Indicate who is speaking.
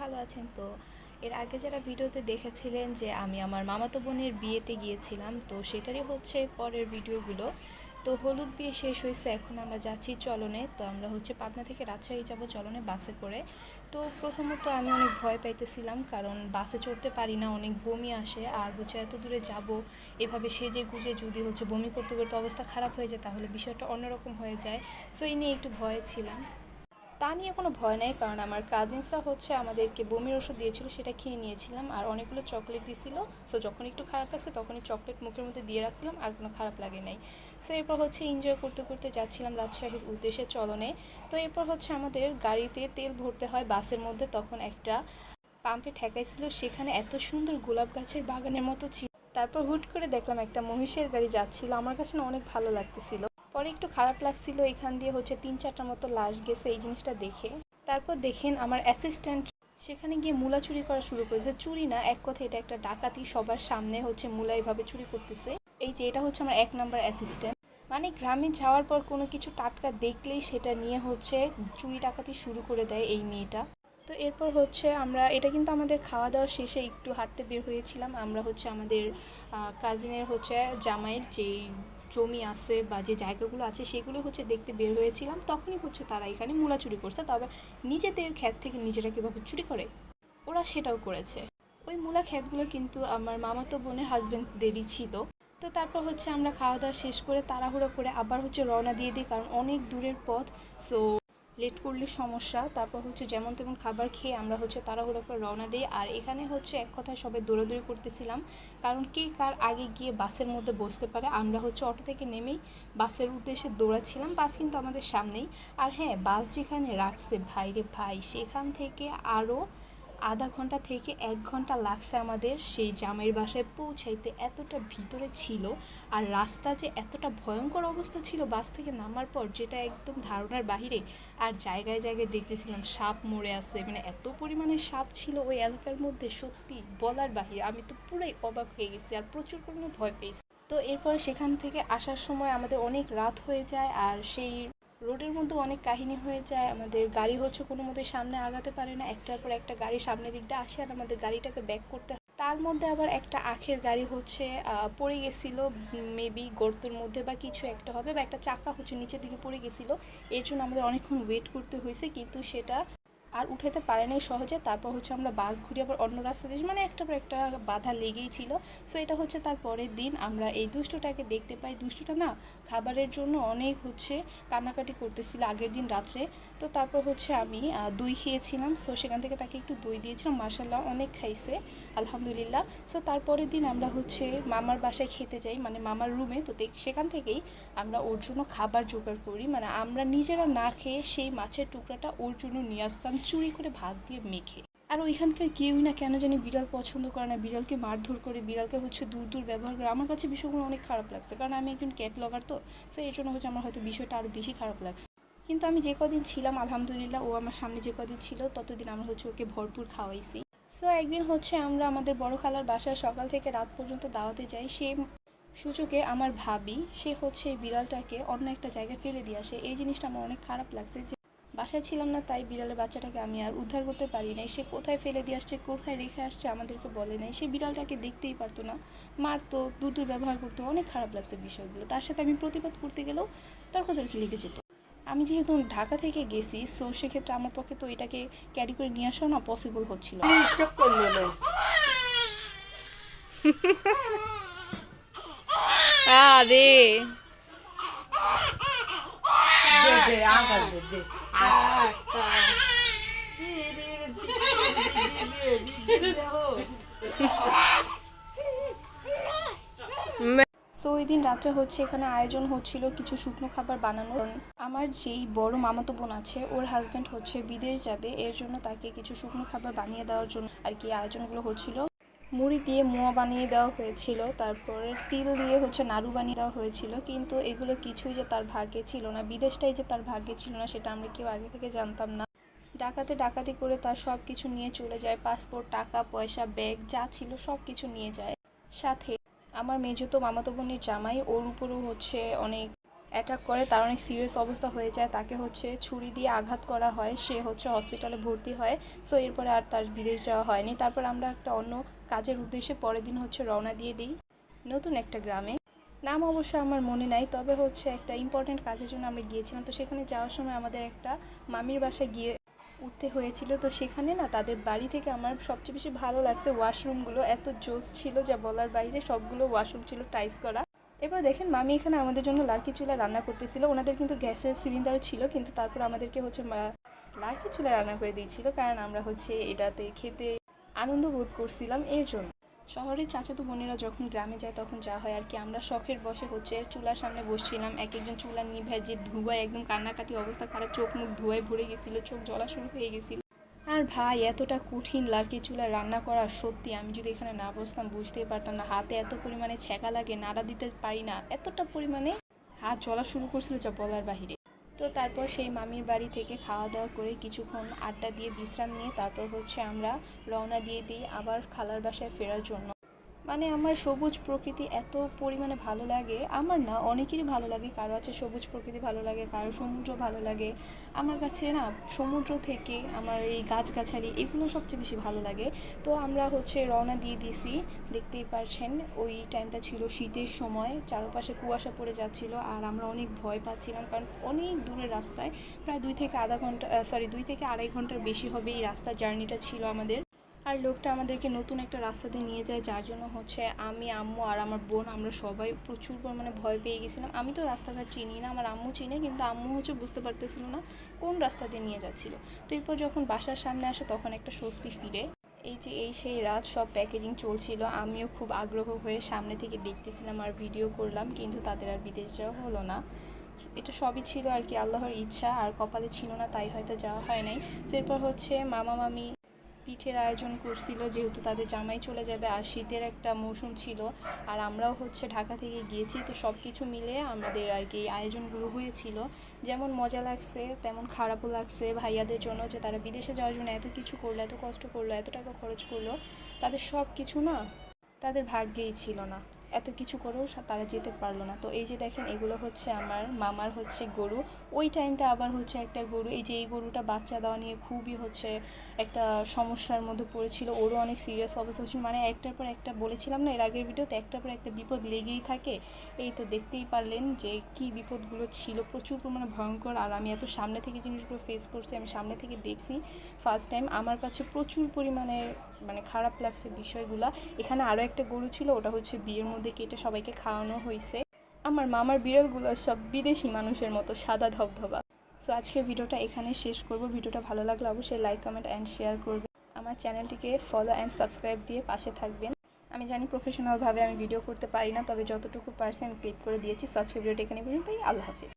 Speaker 1: ভালো আছেন তো? এর আগে যারা ভিডিওতে দেখেছিলেন যে আমি আমার মামাতো বোনের বিয়েতে গিয়েছিলাম, তো সেটারই হচ্ছে পরের ভিডিওগুলো। তো হলুদ বিয়ে শেষ হয়েছে, এখন আমরা যাচ্ছি চলনে। তো আমরা হচ্ছে পাবনা থেকে রাজশাহী যাব চলনে বাসে করে। তো প্রথমত আমি অনেক ভয় পাইতেছিলাম, কারণ বাসে চড়তে পারি না, অনেক বমি আসে। আর হচ্ছে এত দূরে যাব, এভাবে সেজে গুজে যদি হচ্ছে বমি করতে করতে অবস্থা খারাপ হয়ে যায়, তাহলে বিষয়টা অন্যরকম হয়ে যায়। সো এই নিয়ে একটু ভয় ছিলাম। তা নিয়ে কোনো ভয় নেই, কারণ আমার কাজিনসরা হচ্ছে আমাদেরকে বমির ওষুধ দিয়েছিল, সেটা খেয়ে নিয়েছিলাম। আর অনেকগুলো চকলেট দিয়েছিল সো যখন একটু খারাপ লাগছে, তখনই চকলেট মুখের মধ্যে দিয়ে রাখছিলাম, আর কোনো খারাপ লাগে নাই। সো এরপর হচ্ছে এনজয় করতে করতে যাচ্ছিলাম রাজশাহীর উদ্দেশ্যে চলনে। তো, এরপর হচ্ছে আমাদের গাড়িতে তেল ভরতে হয় বাসের মধ্যে, তখন একটা পাম্পে ঠেকাইছিল, সেখানে এত সুন্দর গোলাপ গাছের বাগানের মতো ছিল। তারপর হুট করে দেখলাম একটা মহিষের গাড়ি যাচ্ছিল। আমার কাছে না অনেক ভালো লাগতেছিল। পরে একটু খারাপ লাগছিল, এখান দিয়ে হচ্ছে তিন চারটার মতো লাশ গেছে, এই জিনিসটা দেখে। তারপর দেখেন আমার অ্যাসিস্ট্যান্ট সেখানে গিয়ে মূলা চুরি করা শুরু করেছে। চুরি না, এক কথা এটা একটা ডাকাতি, সবার সামনে হচ্ছে মূলা এইভাবে চুরি করতেছে। এই যে এটা হচ্ছে আমার এক নাম্বার অ্যাসিস্ট্যান্ট মানে গ্রামে যাওয়ার পর কোনো কিছু টাটকা দেখলেই সেটা নিয়ে হচ্ছে চুরি ডাকাতি শুরু করে দেয় এই মেয়েটা। তো এরপর হচ্ছে আমরা, এটা কিন্তু আমাদের খাওয়া দাওয়া শেষে একটু হাঁটতে বের হয়েছিলাম। আমরা হচ্ছে আমাদের কাজিনের হচ্ছে জামাইয়ের যেই জমি আছে বা যে জায়গাগুলো আছে, সেগুলো হচ্ছে দেখতে বের হয়েছিলাম। তখনই হচ্ছে তারা এখানে মূলা চুরি করছে। তবে নিজেদের ক্ষেত থেকে নিজেরা কীভাবে চুরি করে, ওরা সেটাও করেছে। ওই মূলা ক্ষেতগুলো কিন্তু আমার মামাতো বোনের হাজব্যান্ডদেরই ছিল। তো তারপর হচ্ছে আমরা খাওয়া দাওয়া শেষ করে তাড়াহুড়ো করে আবার হচ্ছে রওনা দিয়ে দিই, কারণ অনেক দূরের পথ। সো লেট করলে সমস্যা, তারপর হচ্ছে যেমন তেমন খাবার খেয়ে আমরা হচ্ছে তাড়াহুড়ো করে রওনা দিই। আর এখানে হচ্ছে এক কথায় সবাই দৌড়াদৌড়ি করতেছিলাম, কারণ কে কার আগে গিয়ে বাসের মধ্যে বসতে পারে। আমরা হচ্ছে অটো থেকে নেমেই বাসের উদ্দেশ্যে দৌড়াচ্ছিলাম, বাস কিন্তু আমাদের সামনেই। আর হ্যাঁ বাস যেখানে রাখছে, ভাইরে ভাই, সেখান থেকে আরও আধা ঘণ্টা থেকে এক ঘণ্টা লাগছে আমাদের সেই জামাইয়ের বাসায় পৌঁছাইতে। এতটা ভিতরে ছিল আর রাস্তা যে এতটা ভয়ঙ্কর অবস্থা ছিল বাস থেকে নামার পর যেটা একদম ধারণার বাহিরে আর জায়গায় জায়গায় দেখতেছিলাম সাপ মরে আছে। মানে এত পরিমাণে সাপ ছিল ওই এলাকার মধ্যে সত্যি বলার বাহিরে। আমি তো পুরাই অবাক হয়ে গেছি আর প্রচুর পরিমাণে ভয় পেয়েছি। তো এরপর সেখান থেকে আসার সময় আমাদের অনেক রাত হয়ে যায় আর সেই রোডের মধ্যে অনেক কাহিনী হয়ে যায়, আমাদের গাড়ি হচ্ছে কোনো মতে সামনে আগাতে পারে না, একটার পর একটা গাড়ি সামনের দিকটা আসে আর আমাদের গাড়িটাকে ব্যাক করতে। তার মধ্যে আবার একটা আখের গাড়ি হচ্ছে পড়ে গেছিল মেবি গর্তের মধ্যে বা কিছু একটা হবে বা একটা চাকা হচ্ছে নিচের দিকে পড়ে গেছিল, এর জন্য আমাদের অনেকক্ষণ ওয়েট করতে হয়েছে, কিন্তু সেটা আর উঠাতে পারে নাই সহজে। তারপর হচ্ছে আমরা বাস ঘুরি আবার অন্য রাস্তা দিয়ে মানে একটা পর একটা বাধা লেগেই ছিল। সো এটা হচ্ছে তার পরের দিন। আমরা এই দুষ্টটাকে দেখতে পাই। দুষ্টটা না খাবারের জন্য অনেক হচ্ছে কান্নাকাটি করতেছিল আগের দিন রাত্রে। তো তারপর হচ্ছে আমি দই খেয়েছিলাম। সো সেখান থেকে তাকে একটু দই দিয়েছিলাম। মার্শাল্লাহ অনেক খাইছে, আলহামদুলিল্লাহ। সো তারপরের দিন আমরা হচ্ছে মামার বাসায় খেতে যাই মানে মামার রুমে তো সেখান থেকেই আমরা ওর জন্য খাবার জোগাড় করি। মানে আমরা নিজেরা না খেয়ে সেই মাছের টুকরাটা ওর জন্য নিয়ে আসতাম, চুরি করে ভাত দিয়ে মেখে। আর ওইখানকার কেউই না কেন জানি বিড়াল পছন্দ করে না। বিড়ালকে মারধর করে, বিড়ালকে হচ্ছে দূর দূর ব্যবহার করে। আমার কাছে বিষয়গুলো অনেক খারাপ লাগছে। কারণ আমি একজন ক্যাট লগার তো। সো এর জন্য হচ্ছে আমার হয়তো বিষয়টা আরও বেশি খারাপ লাগছে। কিন্তু আমি যে কদিন ছিলাম, আলহামদুলিল্লাহ ও আমার সামনে যে কদিন ছিল, ততদিন আমরা হচ্ছে ওকে ভরপুর খাওয়াইছি। সো একদিন হচ্ছে আমরা আমাদের বড় খালার বাসায় সকাল থেকে রাত পর্যন্ত দাওয়াতে যাই। সে সুযোগে আমার ভাবি, সে হচ্ছে বিড়ালটাকে অন্য একটা জায়গায় ফেলে দিয়ে আসে। এই জিনিসটা আমার অনেক খারাপ লাগছে যে বাসায় ছিলাম না, তাই বিড়ালের বাচ্চাটাকে আমি আর উদ্ধার করতে পারি নাই। সে কোথায় ফেলে দিয়ে আসছে, কোথায় রেখে আসছে আমাদেরকে বলে নাই। সে বিড়ালটাকে দেখতেই পারতো না। মারতো দুটো ব্যবহার করতো, অনেক খারাপ লাগছে বিষয়গুলো। তার সাথে আমি প্রতিবাদ করতে গেলেও তর্কতর্কি লেগে যেত। আমি যেহেতু ঢাকা থেকে গেছি সো সেক্ষেত্রে আমার পক্ষে তো এটাকে ক্যারি করে নিয়ে আসা না পসিবল হচ্ছিল
Speaker 2: আরে
Speaker 1: ওই দিন রাত্রে হচ্ছে এখানে আয়োজন হচ্ছিল কিছু শুকনো খাবার বানানোর। আমার যেই বড় মামাতো বোন আছে, ওর হাজব্যান্ড হচ্ছে বিদেশ যাবে, এর জন্য তাকে কিছু শুকনো খাবার বানিয়ে দেওয়ার জন্য আর কি আয়োজনগুলো হচ্ছিল। মুড়ি দিয়ে মোয়া বানিয়ে দেওয়া হয়েছিল, তারপরে তিল দিয়ে হচ্ছে নাড়ু বানিয়ে দেওয়া হয়েছিল, কিন্তু এগুলো কিছুই যে তার ভাগ্যে ছিল না। বিদেশটাই যে তার ভাগ্যে ছিল না, সেটা আমরা কেউ আগে থেকে জানতাম না। ডাকাতে ডাকাতি করে তার সব কিছু নিয়ে চলে যায় পাসপোর্ট টাকা, পয়সা ব্যাগ যা ছিল সব কিছু নিয়ে যায়। সাথে আমার মেজো তো মামাতো বোনের জামাই, ওর উপরও হচ্ছে অনেক অ্যাটাক করে, তার অনেক সিরিয়াস অবস্থা হয়ে যায়। তাকে হচ্ছে ছুরি দিয়ে আঘাত করা হয়, সে হচ্ছে হসপিটালে ভর্তি হয়। সো এরপরে আর তার বিদেশ যাওয়া হয়নি। তারপর আমরা একটা অন্য কাজের উদ্দেশ্যে পরের দিন হচ্ছে রওনা দিয়ে দিই। নতুন একটা গ্রামে। নাম অবশ্য আমার মনে নাই, তবে হচ্ছে একটা ইম্পর্ট্যান্ট কাজের জন্য আমরা গিয়েছিলাম। তো সেখানে যাওয়ার সময় আমাদের একটা মামির বাসায় গিয়ে উঠতে হয়েছিল। তো সেখানে না তাদের বাড়ি থেকে আমার সবচেয়ে বেশি ভালো লাগছে ওয়াশরুমগুলো। এত জোস ছিল যা বলার বাইরে সবগুলো ওয়াশরুম ছিল টাইস করা। এবার দেখেন মামি এখানে আমাদের জন্য লার্কি চুলা রান্না করতেছিল। ওনাদের কিন্তু গ্যাসের সিলিন্ডার ছিল, কিন্তু তারপর আমাদেরকে হচ্ছে লাঠি চুলা রান্না করে দিয়েছিল। কারণ আমরা হচ্ছে এটাতে খেতে আনন্দ বোধ করছিলাম এর জন্য। শহরের চাচাতো বোনেরা যখন গ্রামে যায় তখন যা হয় আর কি, আমরা শখের বসে হচ্ছে চুলার সামনে বসছিলাম এক একজন চুলা নিয়ে যে ধুয়ায় একদম কান্নাকাটি অবস্থা খারাপ চোখ মুখ ধুয়ায় ভরে গেছিল, চোখ জ্বলা শুরু হয়ে গেছিল। আর ভাই, এতটা কঠিন লার্কি চুলা রান্না করা সত্যি, আমি যদি এখানে না বসতাম বুঝতেই পারতাম না, হাতে এত পরিমাণে ছ্যাঁকা লাগে, নাড়া দিতে পারি না, এতটা পরিমাণে হাত জ্বলা শুরু করছিল যা বলার বাহিরে। তো তারপর সেই মামির বাড়ি থেকে খাওয়া দাওয়া করে কিছুক্ষণ আড্ডা দিয়ে বিশ্রাম নিয়ে তারপর হচ্ছে আমরা রওনা দিয়ে দিই আবার খালার বাসায় ফেরার জন্য। মানে আমার সবুজ প্রকৃতি এত পরিমাণে ভালো লাগে। আমার না অনেকেরই ভালো লাগে, কারও আছে সবুজ প্রকৃতি ভালো লাগে, কারও সমুদ্র ভালো লাগে। আমার কাছে না সমুদ্র থেকে আমার এই গাছগাছালি এগুলো সবচেয়ে বেশি ভালো লাগে। তো আমরা হচ্ছে রওনা দিয়ে দিয়েছি, দেখতেই পারছেন ওই টাইমটা ছিল শীতের সময়, চারপাশে কুয়াশা পড়ে যাচ্ছিল আর আমরা অনেক ভয় পাচ্ছিলাম কারণ অনেক দূরের রাস্তায়, প্রায় দুই থেকে আধা ঘণ্টা সরি দুই থেকে আড়াই ঘণ্টার বেশি হবে এই রাস্তার জার্নিটা ছিল আমাদের। আর লোকটা আমাদেরকে নতুন একটা রাস্তা দিয়ে নিয়ে যায়, যার জন্য হচ্ছে আমি, আম্মু আর আমার বোন আমরা সবাই প্রচুর পরিমাণে ভয় পেয়ে গেছিলাম। আমি তো রাস্তাঘাট চিনি না, আমার আম্মু চিনে, কিন্তু আম্মু হচ্ছে বুঝতে পারতেছিল না কোন রাস্তা দিয়ে নিয়ে যাচ্ছিল। তো এরপর যখন বাসার সামনে আসে, তখন একটা স্বস্তি ফিরে। এই যে এই সেই রাত, সব প্যাকেজিং চলছিল। আমিও খুব আগ্রহ হয়ে সামনে থেকে দেখতেছিলাম আর ভিডিও করলাম, কিন্তু তাদের আর বিদেশ যাওয়া হলো না। এটা সবই ছিল আর কি আল্লাহর ইচ্ছা, আর কপালে ছিল না, তাই হয়তো যাওয়া হয় নাই। এরপর হচ্ছে মামা, মামি পিঠের আয়োজন করছিল, যেহেতু তাদের জামাই চলে যাবে, আর শীতের একটা মৌসুম ছিল, আর আমরাও হচ্ছে ঢাকা থেকে গিয়েছি, তো সব কিছু মিলে আমাদের আর কি আয়োজনগুলো হয়েছিল। যেমন মজা লাগছে, তেমন খারাপও লাগছে ভাইয়াদের জন্য যে তারা বিদেশে যাওয়ার জন্য এত কিছু করল, এত কষ্ট করল, এত টাকা খরচ করল, তাদের সব কিছু না তাদের ভাগ্যেই ছিল না। এত কিছু করেও তারা যেতে পারল না। তো এই যে দেখেন, এগুলো হচ্ছে আমার মামার হচ্ছে গরু। ওই টাইমটা আবার হচ্ছে একটা গরু। এই যে এই গরুটা বাচ্চা দেওয়া নিয়ে খুবই হচ্ছে একটা সমস্যার মধ্যে পড়েছিল। ওরও অনেক সিরিয়াস অবস্থা হচ্ছিল মানে একটার পর একটা বলেছিলাম না, এর আগের ভিডিওতে একটার পর একটা বিপদ লেগেই থাকে। এই তো দেখতেই পারলেন যে কি বিপদগুলো ছিল। প্রচুর পরিমাণে ভয়ঙ্কর। আর আমি এত সামনে থেকে জিনিসগুলো ফেস করছি, আমি সামনে থেকে দেখছি ফার্স্ট টাইম আমার কাছে প্রচুর পরিমাণে মানে খারাপ লাগছে বিষয়গুলো। এখানে আরও একটা গরু ছিল, ওটা হচ্ছে বিয়ের মধ্যে কেটে সবাইকে খাওয়ানো হয়েছে আমার মামার বিড়ালগুলো সব বিদেশি মানুষের মতো সাদা ধবধবা। সো আজকের ভিডিওটা এখানে শেষ করব। ভিডিওটা ভালো লাগলে অবশ্যই লাইক কমেন্ট অ্যান্ড শেয়ার করবে আমার চ্যানেলটিকে ফলো অ্যান্ড সাবস্ক্রাইব দিয়ে পাশে থাকবেন। আমি জানি প্রফেশনালভাবে আমি ভিডিও করতে পারি না, তবে যতটুকু পারছি আমি ক্লিক করে দিয়েছি সো আজকের ভিডিওটা এখানে পর্যন্তই। আল্লাহ হাফিজ।